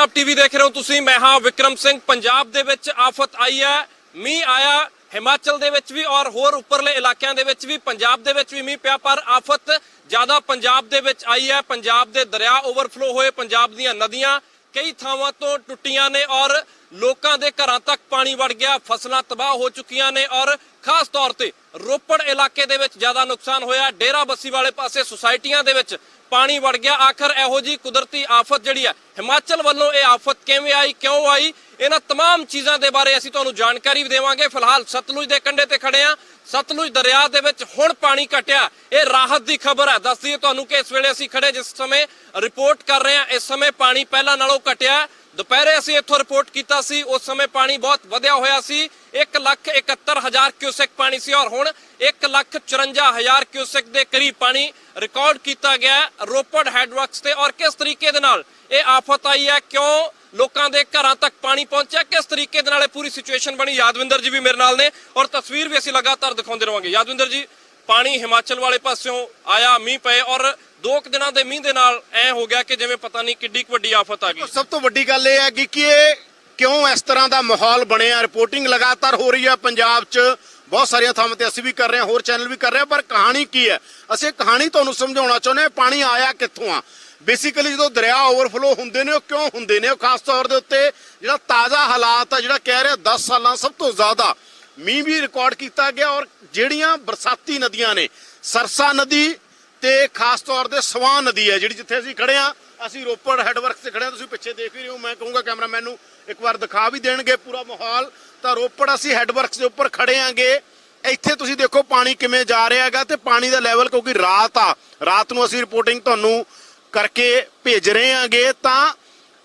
Punjab TV ਦੇਖ ਰਹੇ ਹੋ ਤੁਸੀਂ। ਮੈਂ ਹਾਂ ਵਿਕਰਮ ਸਿੰਘ। ਪੰਜਾਬ ਦੇ ਵਿੱਚ ਆਫਤ ਆਈ ਹੈ। ਮੀਂਹ ਆਇਆ ਹਿਮਾਚਲ ਦੇ ਵਿੱਚ ਵੀ ਔਰ ਹੋਰ ਉੱਪਰਲੇ ਇਲਾਕਿਆਂ ਦੇ ਵਿੱਚ ਵੀ। ਪੰਜਾਬ ਦੇ ਵਿੱਚ ਵੀ ਮੀਂਹ ਪਿਆ, ਪਰ ਆਫਤ ਜ਼ਿਆਦਾ ਪੰਜਾਬ ਦੇ ਵਿੱਚ ਆਈ ਹੈ। ਪੰਜਾਬ ਦੇ ਦਰਿਆ ਓਵਰਫਲੋ ਹੋਏ ਪੰਜਾਬ ਦੀਆਂ ਨਦੀਆਂ ਕਈ ਥਾਵਾਂ ਤੋਂ ਟੁੱਟੀਆਂ ਨੇ ਔਰ ਲੋਕਾਂ ਦੇ ਘਰਾਂ ਤੱਕ ਪਾਣੀ ਵੜ ਗਿਆ। ਫਸਲਾਂ ਤਬਾਹ ਹੋ ਚੁੱਕੀਆਂ ਨੇ ਔਰ ਖਾਸ ਤੌਰ ਤੇ ਰੋਪੜ ਇਲਾਕੇ ਦੇ ਵਿੱਚ ਜ਼ਿਆਦਾ ਨੁਕਸਾਨ ਹੋਇਆ ਡੇਰਾ ਬੱਸੀ ਵਾਲੇ ਪਾਸੇ ਸੁਸਾਇਟੀਆਂ ਦੇ ਵਿੱਚ ਪਾਣੀ ਵੜ ਗਿਆ ਆਖਰ ਇਹੋ ਜੀ ਕੁਦਰਤੀ ਆਫਤ ਜਿਹੜੀ ਹੈ ਹਿਮਾਚਲ ਵੱਲੋਂ ਇਹ ਆਫਤ ਕਿਵੇਂ ਆਈ ਕਿਉਂ ਆਈ ਇਹਨਾਂ तमाम ਚੀਜ਼ਾਂ ਦੇ ਬਾਰੇ ਅਸੀਂ ਤੁਹਾਨੂੰ ਜਾਣਕਾਰੀ ਵੀ ਦੇਵਾਂਗੇ ਫਿਲਹਾਲ ਸਤਲੁਜ ਦੇ ਕੰਢੇ ਤੇ ਖੜੇ ਆ ਸਤਲੁਜ ਦਰਿਆ ਦੇ ਵਿੱਚ ਹੁਣ ਪਾਣੀ ਘਟਿਆ ਇਹ ਰਾਹਤ ਦੀ ਖਬਰ ਹੈ ਦੱਸ ਦਈਏ ਤੁਹਾਨੂੰ ਕਿ ਇਸ ਵੇਲੇ ਅਸੀਂ ਖੜੇ ਜਿਸ ਸਮੇਂ ਰਿਪੋਰਟ ਕਰ ਰਹੇ ਹਾਂ ਇਸ ਸਮੇਂ ਪਾਣੀ ਪਹਿਲਾਂ ਨਾਲੋਂ ਘਟਿਆ ਹੈ। ਦੁਪਹਿਰੇ ਅਸੀਂ ਇੱਥੋਂ ਰਿਪੋਰਟ ਕੀਤਾ ਸੀ, ਉਸ ਸਮੇਂ ਪਾਣੀ ਬਹੁਤ ਵਧਿਆ ਹੋਇਆ ਸੀ। 1 ਲੱਖ 71 ਹਜ਼ਾਰ ਕਿਊਸੈਕ ਪਾਣੀ ਸੀ ਔਰ ਹੁਣ 1 ਲੱਖ 54 ਹਜ਼ਾਰ ਕਿਊਸੈਕ ਦੇ ਕਰੀਬ ਪਾਣੀ ਰਿਕਾਰਡ ਕੀਤਾ ਗਿਆ ਰੋਪੜ ਹੈਡਵਰਕਸ ਤੇ। ਔਰ ਕਿਸ ਤਰੀਕੇ ਦੇ ਨਾਲ ਇਹ ਆਫਤ ਆਈ ਹੈ? ਕਿਉਂ ਲੋਕਾਂ ਦੇ ਘਰਾਂ ਤੱਕ ਪਾਣੀ ਪਹੁੰਚਿਆ? ਕਿਸ ਤਰੀਕੇ ਦੇ ਨਾਲ ਇਹ ਪੂਰੀ ਸਿਚੁਏਸ਼ਨ ਬਣੀ? ਯਾਦਵਿੰਦਰ ਜੀ ਵੀ ਮੇਰੇ ਨਾਲ ਨੇ ਔਰ ਤਸਵੀਰ ਵੀ ਅਸੀਂ ਲਗਾਤਾਰ ਦਿਖਾਉਂਦੇ ਰਵਾਂਗੇ। ਯਾਦਵਿੰਦਰ ਜੀ, ਪਾਣੀ ਹਿਮਾਚਲ ਵਾਲੇ ਪਾਸਿਓਂ ਆਇਆ, ਮੀਂਹ ਪਏ ਔਰ ਦੋ ਕੁ ਦਿਨਾਂ ਦੇ ਮੀਂਹ ਦੇ ਨਾਲ ਐ ਹੋ ਗਿਆ ਕਿ ਜਿਵੇਂ ਪਤਾ ਨਹੀਂ ਕਿੱਡੀ ਕੁ ਵੱਡੀ ਆਫਤ ਆ ਗਈ। ਸਭ ਤੋਂ ਵੱਡੀ ਗੱਲ ਇਹ ਹੈ ਕਿ ਇਹ ਕਿਉਂ ਇਸ ਤਰ੍ਹਾਂ ਦਾ ਮਾਹੌਲ ਬਣਿਆ? ਰਿਪੋਰਟਿੰਗ ਲਗਾਤਾਰ ਹੋ ਰਹੀ ਹੈ ਪੰਜਾਬ 'ਚ। ਬਹੁਤ ਸਾਰੀਆਂ ਥਾਵਾਂ ਤੇ ਅਸੀਂ ਵੀ ਕਰ ਰਹੇ ਹਾਂ, ਹੋਰ ਚੈਨਲ ਵੀ ਕਰ ਰਹੇ ਹਾਂ, ਪਰ ਕਹਾਣੀ ਕੀ ਹੈ? ਅਸੀਂ ਇਹ ਕਹਾਣੀ ਤੁਹਾਨੂੰ ਸਮਝਾਉਣਾ ਚਾਹੁੰਦੇ ਹਾਂ, ਪਾਣੀ ਆਇਆ ਕਿੱਥੋਂ ਆ? ਬੇਸਿਕਲੀ ਜਦੋਂ ਦਰਿਆ ਓਵਰਫਲੋ ਹੁੰਦੇ ਨੇ, ਉਹ ਕਿਉਂ ਹੁੰਦੇ ਨੇ? ਉਹ ਖਾਸ ਤੌਰ ਦੇ ਉੱਤੇ ਜਿਹੜਾ ਤਾਜ਼ਾ ਹਾਲਾਤ ਆ, ਜਿਹੜਾ ਕਹਿ ਰਿਹਾ 10 ਸਾਲਾਂ ਸਭ ਤੋਂ ਜ਼ਿਆਦਾ ਮੀਂਹ ਵੀ ਰਿਕਾਰਡ ਕੀਤਾ ਗਿਆ ਔਰ ਜਿਹੜੀਆਂ ਬਰਸਾਤੀ ਨਦੀਆਂ ਨੇ, ਸਰਸਾ ਨਦੀ ਤੇ ਖਾਸ ਤੌਰ ਤੇ ਸਵਾਨ ਨਦੀ ਹੈ ਜਿਹੜੀ ਜਿੱਥੇ ਅਸੀਂ ਖੜੇ ਆ ਅਸੀਂ ਰੋਪੜ ਹੈਡਵਰਕਸ ਤੇ ਖੜੇ ਆ ਤੁਸੀਂ ਪਿੱਛੇ ਦੇਖ ਹੀ ਰਹੇ ਹੋ। ਮੈਂ ਕਹੂੰਗਾ ਕੈਮਰਾਮੈਨ ਨੂੰ ਇੱਕ ਵਾਰ ਦਿਖਾ ਵੀ ਦੇਣਗੇ ਪੂਰਾ ਮਾਹੌਲ। ਤਾਂ ਰੋਪੜ ਅਸੀਂ ਹੈਡਵਰਕਸ ਦੇ ਉੱਪਰ ਖੜੇ ਆਂਗੇ ਇੱਥੇ ਤੁਸੀਂ ਦੇਖੋ ਪਾਣੀ ਕਿਵੇਂ ਜਾ ਰਿਹਾ ਹੈਗਾ ਤੇ ਪਾਣੀ ਦਾ ਲੈਵਲ ਕਿਉਂਕਿ ਰਾਤ ਆ। ਰਾਤ ਨੂੰ ਅਸੀਂ ਰਿਪੋਰਟਿੰਗ ਤੁਹਾਨੂੰ ਕਰਕੇ ਭੇਜ ਰਹੇ ਆਂਗੇ ਤਾਂ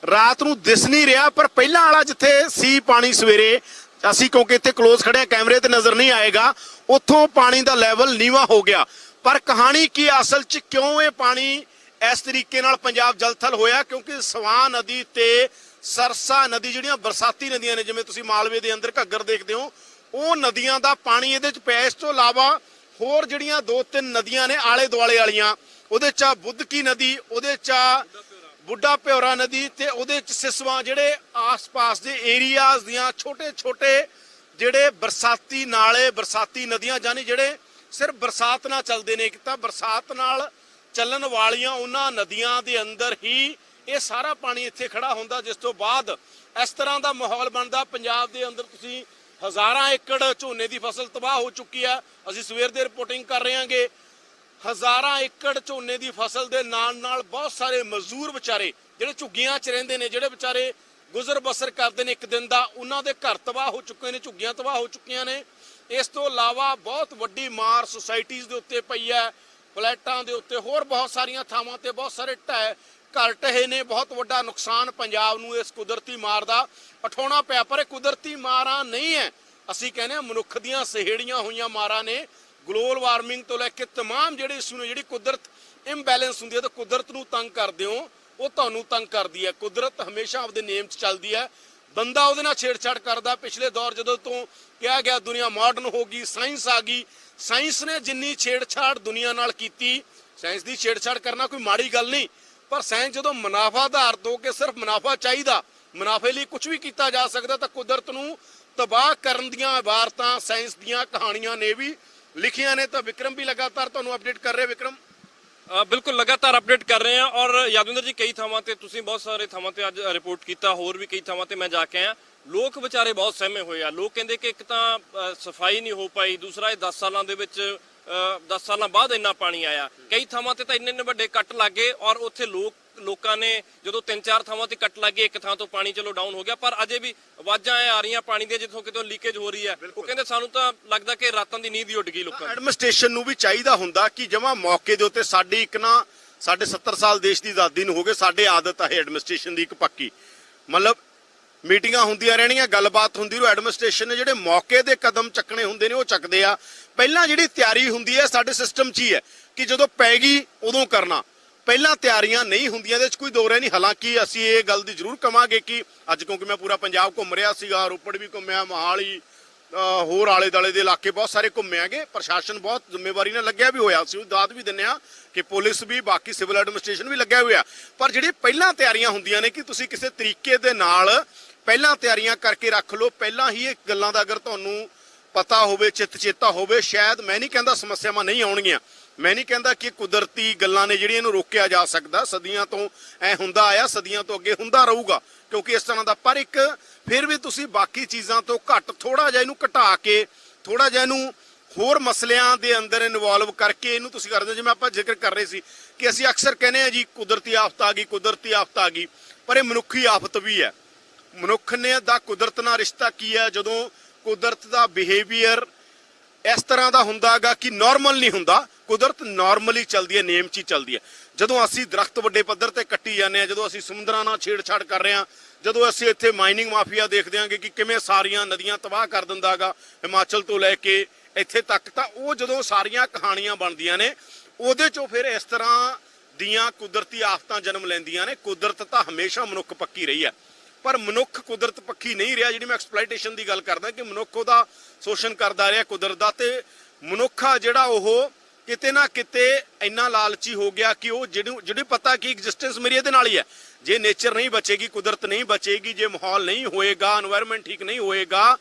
ਰਾਤ ਨੂੰ ਦਿਸ ਨਹੀਂ ਰਿਹਾ, ਪਰ ਪਹਿਲਾਂ ਵਾਲਾ ਜਿੱਥੇ ਸੀ ਪਾਣੀ ਸਵੇਰੇ, ਅਸੀਂ ਕਿਉਂਕਿ ਇੱਥੇ ক্লোਜ਼ ਖੜੇ ਆ ਕੈਮਰੇ ਤੇ ਨਜ਼ਰ ਨਹੀਂ ਆਏਗਾ, ਉੱਥੋਂ ਪਾਣੀ ਦਾ ਲੈਵਲ ਨੀਵਾ ਹੋ ਗਿਆ। ਪਰ ਕਹਾਣੀ ਕੀ ਹੈ ਅਸਲ 'ਚ ਕਿਉਂ ਇਹ ਪਾਣੀ ਇਸ ਤਰੀਕੇ ਨਾਲ ਪੰਜਾਬ ਜਲਥਲ ਹੋਇਆ? ਕਿਉਂਕਿ ਸਵਾਨ ਨਦੀ ਤੇ ਸਰਸਾ ਨਦੀ ਜਿਹੜੀਆਂ ਬਰਸਾਤੀ ਨਦੀਆਂ ਨੇ, ਜਿਵੇਂ ਤੁਸੀਂ ਮਾਲਵੇ ਦੇ ਅੰਦਰ ਘੱਗਰ ਦੇਖਦੇ ਹੋ, ਉਹ ਨਦੀਆਂ ਦਾ ਪਾਣੀ ਇਹਦੇ 'ਚ ਪਿਆ। ਇਸ ਤੋਂ ਇਲਾਵਾ ਹੋਰ ਜਿਹੜੀਆਂ ਦੋ ਤਿੰਨ ਨਦੀਆਂ ਨੇ ਆਲੇ ਦੁਆਲੇ ਵਾਲੀਆਂ, ਉਹਦੇ 'ਚ ਆ ਬੁੱਧਕੀ ਨਦੀ, ਉਹਦੇ 'ਚ ਆ ਬੁੱਢਾ ਪਿਓਰਾ ਨਦੀ ਤੇ ਉਹਦੇ ਚ ਸਿਸਵਾ, ਜਿਹੜੇ ਆਸ-ਪਾਸ ਦੇ ਏਰੀਆਜ਼ ਦੀਆਂ ਛੋਟੇ-ਛੋਟੇ ਜਿਹੜੇ ਬਰਸਾਤੀ ਨਾਲੇ, ਬਰਸਾਤੀ ਨਦੀਆਂ ਜਾਨੀ ਜਿਹੜੇ ਸਿਰਫ ਬਰਸਾਤ ਨਾਲ ਚੱਲਦੇ ਨੇ ਇੱਕ ਤਾਂ ਬਰਸਾਤ ਨਾਲ ਚੱਲਣ ਵਾਲੀਆਂ ਉਹਨਾਂ ਨਦੀਆਂ ਦੇ ਅੰਦਰ ਹੀ ਇਹ ਸਾਰਾ ਪਾਣੀ ਇੱਥੇ ਖੜਾ ਹੁੰਦਾ, ਜਿਸ ਤੋਂ ਬਾਅਦ ਇਸ ਤਰ੍ਹਾਂ ਦਾ ਮਾਹੌਲ ਬਣਦਾ। ਪੰਜਾਬ ਦੇ ਅੰਦਰ ਤੁਸੀਂ ਹਜ਼ਾਰਾਂ ਏਕੜ ਝੋਨੇ ਦੀ ਫਸਲ ਤਬਾਹ ਹੋ ਚੁੱਕੀ ਆ। ਅਸੀਂ ਸਵੇਰ ਦੇ ਰਿਪੋਰਟਿੰਗ ਕਰ ਰਹੇ ਹਾਂਗੇ। ਹਜ਼ਾਰਾਂ ਏਕੜ ਝੋਨੇ ਦੀ ਫਸਲ ਦੇ ਨਾਲ ਨਾਲ ਬਹੁਤ ਸਾਰੇ ਮਜ਼ਦੂਰ ਵਿਚਾਰੇ, ਜਿਹੜੇ ਝੁੱਗੀਆਂ 'ਚ ਰਹਿੰਦੇ ਨੇ, ਜਿਹੜੇ ਵਿਚਾਰੇ ਗੁਜ਼ਰ ਬਸਰ ਕਰਦੇ ਨੇ ਇੱਕ ਦਿਨ ਦਾ, ਉਹਨਾਂ ਦੇ ਘਰ ਤਬਾਹ ਹੋ ਚੁੱਕੇ ਨੇ, ਝੁੱਗੀਆਂ ਤਬਾਹ ਹੋ ਚੁੱਕੀਆਂ ਨੇ। ਇਸ ਤੋਂ ਇਲਾਵਾ ਬਹੁਤ ਵੱਡੀ ਮਾਰ ਸੁਸਾਇਟੀਆਂ ਦੇ ਉੱਤੇ ਪਈ ਹੈ ਫਲੈਟਾਂ ਦੇ ਉੱਤੇ ਹੋਰ ਬਹੁਤ ਸਾਰੀਆਂ ਥਾਵਾਂ ਤੇ ਬਹੁਤ ਸਾਰੇ ਢਹਿ ਘਰ ਢਹੇ ਨੇ ਬਹੁਤ ਵੱਡਾ ਨੁਕਸਾਨ ਪੰਜਾਬ ਨੂੰ ਇਸ ਕੁਦਰਤੀ ਮਾਰ ਦਾ ਉਠਾਉਣਾ ਪਿਆ ਪਰ ਇਹ ਕੁਦਰਤੀ ਮਾਰਾਂ ਨਹੀਂ ਹੈ ਅਸੀਂ ਕਹਿੰਦੇ ਹਾਂ ਮਨੁੱਖ ਦੀਆਂ ਸਹੇੜੀਆਂ ਹੋਈਆਂ ਮਾਰਾਂ ਨੇ ਗਲੋਬਲ ਵਾਰਮਿੰਗ ਤੋਂ ਲੈ ਕੇ तमाम ਜਿਹੜੇ ਇਸ਼ੂ ਨੇ ਜਿਹੜੀ ਕੁਦਰਤ ਇੰਬੈਲੈਂਸ ਹੁੰਦੀ ਹੈ ਤਾਂ ਕੁਦਰਤ ਨੂੰ ਤੰਗ ਕਰਦੇ ਹੋ ਉਹ ਤੁਹਾਨੂੰ ਤੰਗ ਕਰਦੀ ਹੈ ਕੁਦਰਤ ਹਮੇਸ਼ਾ ਆਪਦੇ ਨੇਮ 'ਚ ਚੱਲਦੀ ਹੈ ਬੰਦਾ ਉਹਦੇ ਨਾਲ ਛੇੜਛਾੜ ਕਰਦਾ। ਪਿਛਲੇ ਦੌਰ ਜਦੋਂ ਤੋਂ ਕਿਹਾ ਗਿਆ ਦੁਨੀਆ ਮਾਡਰਨ ਹੋ ਗਈ ਸਾਇੰਸ ਆ ਗਈ ਸਾਇੰਸ ਨੇ ਜਿੰਨੀ ਛੇੜਛਾੜ ਦੁਨੀਆ ਨਾਲ ਕੀਤੀ ਸਾਇੰਸ ਦੀ ਛੇੜਛਾੜ ਕਰਨਾ ਕੋਈ ਮਾੜੀ ਗੱਲ ਨਹੀਂ। ਪਰ ਸਾਇੰਸ ਜਦੋਂ ਮੁਨਾਫਾ ਆਧਾਰਿਤ ਹੋ ਕੇ ਸਿਰਫ ਮੁਨਾਫਾ ਚਾਹੀਦਾ, ਮੁਨਾਫੇ ਲਈ ਕੁਝ ਵੀ ਕੀਤਾ ਜਾ ਸਕਦਾ ਤਾਂ ਕੁਦਰਤ ਨੂੰ ਤਬਾਹ ਕਰਨ ਦੀਆਂ ਇਬਾਰਤਾਂ ਸਾਇੰਸ ਦੀਆਂ ਕਹਾਣੀਆਂ ਨੇ ਵੀ ਲਿਖੀਆਂ ਨੇ ਤਾਂ ਵਿਕਰਮ ਵੀ ਲਗਾਤਾਰ ਤੁਹਾਨੂੰ ਅਪਡੇਟ ਕਰ ਰਿਹਾ। ਵਿਕਰਮ? ਬਿਲਕੁਲ ਲਗਾਤਾਰ ਅਪਡੇਟ ਕਰ ਰਹੇ ਹਾਂ ਔਰ ਯਾਦਵਿੰਦਰ ਜੀ, ਕਈ ਥਾਵਾਂ ਤੇ ਤੁਸੀਂ ਬਹੁਤ ਸਾਰੇ ਥਾਵਾਂ ਤੇ ਅੱਜ ਰਿਪੋਰਟ ਕੀਤਾ, ਹੋਰ ਵੀ ਕਈ ਥਾਵਾਂ ਤੇ ਮੈਂ ਜਾ ਕੇ ਆਇਆ। ਲੋਕ ਵਿਚਾਰੇ ਬਹੁਤ ਸਹਿਮੇ ਹੋਏ ਆ। ਲੋਕ ਕਹਿੰਦੇ ਕਿ ਇੱਕ ਤਾਂ ਸਫ਼ਾਈ ਨਹੀਂ ਹੋ ਪਾਈ, ਦੂਸਰਾ ਇਹ 10 ਸਾਲਾਂ ਦੇ ਵਿੱਚ 10 ਸਾਲਾਂ ਬਾਅਦ ਇੰਨਾ ਪਾਣੀ ਆਇਆ। ਕਈ ਥਾਵਾਂ ਤੇ ਤਾਂ ਇੰਨੇ ਇੰਨੇ ਵੱਡੇ ਕੱਟ ਲੱਗੇ ਔਰ ਉੱਥੇ ਲੋਕ ਲੋਕਾਂ ਨੇ ਜਦੋਂ ਤਿੰਨ ਚਾਰ ਥਾਵਾਂ ਤੇ ਕੱਟ ਲੱਗੇ ਇੱਕ ਥਾਂ ਤੋਂ ਪਾਣੀ ਚਲੋ ਡਾਊਨ ਹੋ ਗਿਆ ਪਰ ਅਜੇ ਵੀ ਆਵਾਜ਼ਾਂ ਆ ਰਹੀਆਂ ਪਾਣੀ ਦੀਆਂ ਜਿੱਥੋਂ ਕਿਤੋਂ ਲੀਕੇਜ ਹੋ ਰਹੀ ਹੈ। ਉਹ ਕਹਿੰਦੇ ਸਾਨੂੰ ਤਾਂ ਲੱਗਦਾ ਕਿ ਰਾਤਾਂ ਦੀ ਨੀਂਦ ਹੀ ਉੱਡ ਗਈ ਲੋਕਾਂ ਦੀ ਐਡਮਿਨਿਸਟ੍ਰੇਸ਼ਨ ਨੂੰ ਵੀ ਚਾਹੀਦਾ ਹੁੰਦਾ ਕਿ ਜਮਾ ਮੌਕੇ ਦੇ ਉੱਤੇ ਸਾਡੀ ਇੱਕ ਨਾ ਸਾਡੇ 70 ਸਾਲ ਦੇਸ਼ ਦੀ ਆਜ਼ਾਦੀ ਨੂੰ ਹੋ ਗਏ ਸਾਡੇ ਆਦਤ ਹੈ ਐਡਮਿਨਿਸਟ੍ਰੇਸ਼ਨ ਦੀ ਇੱਕ ਪੱਕੀ। ਮਤਲਬ ਮੀਟਿੰਗਾਂ ਹੁੰਦੀਆਂ ਰਹਿਣੀਆਂ ਗੱਲਬਾਤ ਹੁੰਦੀ ਰਹੂ ਐਡਮਿਨਿਸਟ੍ਰੇਸ਼ਨ ਨੇ ਜਿਹੜੇ ਮੌਕੇ ਦੇ ਕਦਮ ਚੱਕਣੇ ਹੁੰਦੇ ਨੇ ਉਹ ਚੱਕਦੇ ਆ। ਪਹਿਲਾਂ ਜਿਹੜੀ ਤਿਆਰੀ ਹੁੰਦੀ ਹੈ ਸਾਡੇ ਸਿਸਟਮ 'ਚ ਹੀ ਹੈ ਕਿ ਜਦੋਂ ਪੈ ਗਈ ਉਦੋਂ ਕਰਨਾ। ਪਹਿਲਾਂ ਤਿਆਰੀਆਂ ਨਹੀਂ ਹੁੰਦੀਆਂ, ਇਹਦੇ 'ਚ ਕੋਈ ਦੋ ਰਹਿ ਨਹੀਂ। ਹਾਲਾਂਕਿ ਅਸੀਂ ਇਹ ਗੱਲ ਦੀ ਜ਼ਰੂਰ ਕਵਾਂਗੇ ਕਿ ਅੱਜ ਕਿਉਂਕਿ ਮੈਂ ਪੂਰਾ ਪੰਜਾਬ ਘੁੰਮ ਰਿਹਾ ਸੀਗਾ, ਰੋਪੜ ਵੀ ਘੁੰਮਿਆ, ਮੋਹਾਲੀ ਹੋਰ ਆਲੇ ਦਾਲੇ ਦੇ ਇਲਾਕੇ ਬਹੁਤ ਸਾਰੇ ਘੁੰਮੇ ਆਗੇ ਪ੍ਰਸ਼ਾਸਨ ਬਹੁਤ ਜ਼ਿੰਮੇਵਾਰੀ ਨਾਲ ਲੱਗਿਆ ਵੀ ਹੋਇਆ। ਸੀ ਉਹ ਦਾਦ ਵੀ ਦਿੰਨੇ ਆ ਕਿ ਪੁਲਿਸ ਵੀ, ਬਾਕੀ ਸਿਵਲ ਐਡਮਿਨਿਸਟ੍ਰੇਸ਼ਨ ਵੀ ਲੱਗਿਆ ਹੋਇਆ ਪਰ ਜਿਹੜੀ ਪਹਿਲਾਂ ਤਿਆਰੀਆਂ ਹੁੰਦੀਆਂ ਨੇ ਕਿ ਤੁਸੀਂ ਕਿਸੇ ਤਰੀਕੇ ਦੇ ਨਾਲ ਪਹਿਲਾਂ ਤਿਆਰੀਆਂ ਕਰਕੇ ਰੱਖ ਲਓ। ਪਹਿਲਾਂ ਹੀ ਇਹ ਗੱਲਾਂ ਦਾ ਅਗਰ ਤੁਹਾਨੂੰ ਪਤਾ ਹੋਵੇ, ਚਿੱਤ ਚੇਤਾ ਹੋਵੇ, ਸ਼ਾਇਦ ਮੈਂ ਨਹੀਂ ਕਹਿੰਦਾ ਸਮੱਸਿਆਵਾਂ ਨਹੀਂ ਆਉਣਗੀਆਂ। ਮੈਂ ਨਹੀਂ ਕਹਿੰਦਾ ਕਿ ਕੁਦਰਤੀ ਗੱਲਾਂ ਨੇ ਜਿਹੜੀਆਂ ਇਹਨੂੰ ਰੋਕਿਆ ਜਾ ਸਕਦਾ। ਸਦੀਆਂ ਤੋਂ ਐ ਹੁੰਦਾ ਆਇਆ, ਸਦੀਆਂ ਤੋਂ ਅੱਗੇ ਹੁੰਦਾ ਰਹੂਗਾ, ਕਿਉਂਕਿ ਇਸ ਤਰ੍ਹਾਂ ਦਾ ਪਰ ਇੱਕ ਫਿਰ ਵੀ ਤੁਸੀਂ ਬਾਕੀ ਚੀਜ਼ਾਂ ਤੋਂ ਘੱਟ ਥੋੜਾ ਜਿਹਾ ਇਹਨੂੰ ਘਟਾ ਕੇ ਥੋੜਾ ਜਿਹਾ ਇਹਨੂੰ ਹੋਰ ਮਸਲਿਆਂ ਦੇ ਅੰਦਰ ਇਨਵੋਲਵ ਕਰਕੇ ਇਹਨੂੰ ਤੁਸੀਂ ਕਰਦੇ ਜਿਵੇਂ ਆਪਾਂ ਜ਼ਿਕਰ ਕਰ ਰਹੇ ਸੀ ਕਿ ਅਸੀਂ ਅਕਸਰ ਕਹਿੰਦੇ ਆ ਜੀ, ਕੁਦਰਤੀ ਆਫਤ ਆ ਗਈ, ਕੁਦਰਤੀ ਆਫਤ ਆ ਗਈ, ਪਰ ਇਹ ਮਨੁੱਖੀ ਆਫਤ ਵੀ ਹੈ। ਮਨੁੱਖ ਨੇ ਦਾ ਕੁਦਰਤ ਨਾਲ ਰਿਸ਼ਤਾ ਕੀ ਹੈ? ਜਦੋਂ ਕੁਦਰਤ ਦਾ ਬਿਹੇਵੀਅਰ ਇਸ ਤਰ੍ਹਾਂ ਦਾ ਹੁੰਦਾਗਾ ਕਿ ਨਾਰਮਲ ਨਹੀਂ ਹੁੰਦਾ। ਕੁਦਰਤ ਨਾਰਮਲੀ ਚੱਲਦੀ ਹੈ ਨੇਮ 'ਚ ਹੀ ਚੱਲਦੀ ਹੈ। ਜਦੋਂ ਅਸੀਂ ਦਰਖਤ ਵੱਡੇ ਪੱਧਰ ਤੇ ਕੱਟੀ ਜਾਂਦੇ ਆ ਜਦੋਂ ਅਸੀਂ ਸਮੁੰਦਰਾਂ ਨਾਲ ਛੇੜਛਾੜ ਕਰ ਰਹੇ ਆ ਜਦੋਂ ਅਸੀਂ ਇੱਥੇ ਮਾਈਨਿੰਗ ਮਾਫੀਆ ਦੇਖਦੇ ਆਂਗੇ ਕਿ ਕਿਵੇਂ ਸਾਰੀਆਂ ਨਦੀਆਂ ਤਬਾਹ ਕਰ ਦਿੰਦਾਗਾ ਹਿਮਾਚਲ ਤੋਂ ਲੈ ਕੇ ਇੱਥੇ ਤੱਕ, ਤਾਂ ਉਹ ਜਦੋਂ ਸਾਰੀਆਂ ਕਹਾਣੀਆਂ ਬਣਦੀਆਂ ਨੇ, ਉਹਦੇ ਚੋਂ ਫਿਰ ਇਸ ਤਰ੍ਹਾਂ ਦੀਆਂ ਕੁਦਰਤੀ ਆਫਤਾਂ ਜਨਮ ਲੈਂਦੀਆਂ ਨੇ। ਕੁਦਰਤ ਤਾਂ ਹਮੇਸ਼ਾ ਮਨੁੱਖ ਪੱਕੀ ਰਹੀ ਹੈ। ਪਰ ਮਨੁੱਖ ਕੁਦਰਤ ਪੱਖੀ ਨਹੀਂ ਰਿਹਾ, ਜਿਹੜੀ ਮੈਂ ਐਕਸਪਲੋਇਟੇਸ਼ਨ ਦੀ ਗੱਲ ਕਰਦਾ ਕਿ ਮਨੁੱਖ ਉਹਦਾ ਸ਼ੋਸ਼ਣ ਕਰਦਾ ਰਿਹਾ ਕੁਦਰਤ ਦਾ ਤੇ ਮਨੁੱਖਾ ਜਿਹੜਾ ਉਹ ਕਿਤੇ ਨਾ ਕਿਤੇ ਇੰਨਾ ਲਾਲਚੀ ਹੋ ਗਿਆ ਕਿ ਉਹ ਜਿਹਨੂੰ ਜਿਹੜੇ ਪਤਾ ਕਿ ਐਗਜ਼ਿਸਟੈਂਸ ਮੇਰੀ ਇਹਦੇ ਨਾਲ ਹੀ ਹੈ। ਜੇ ਨੇਚਰ ਨਹੀਂ ਬਚੇਗੀ, ਕੁਦਰਤ ਨਹੀਂ ਬਚੇਗੀ, ਜੇ ਮਾਹੌਲ ਨਹੀਂ ਹੋਏਗਾ এনवायरमेंट ਠੀਕ ਨਹੀਂ ਹੋਏਗਾ,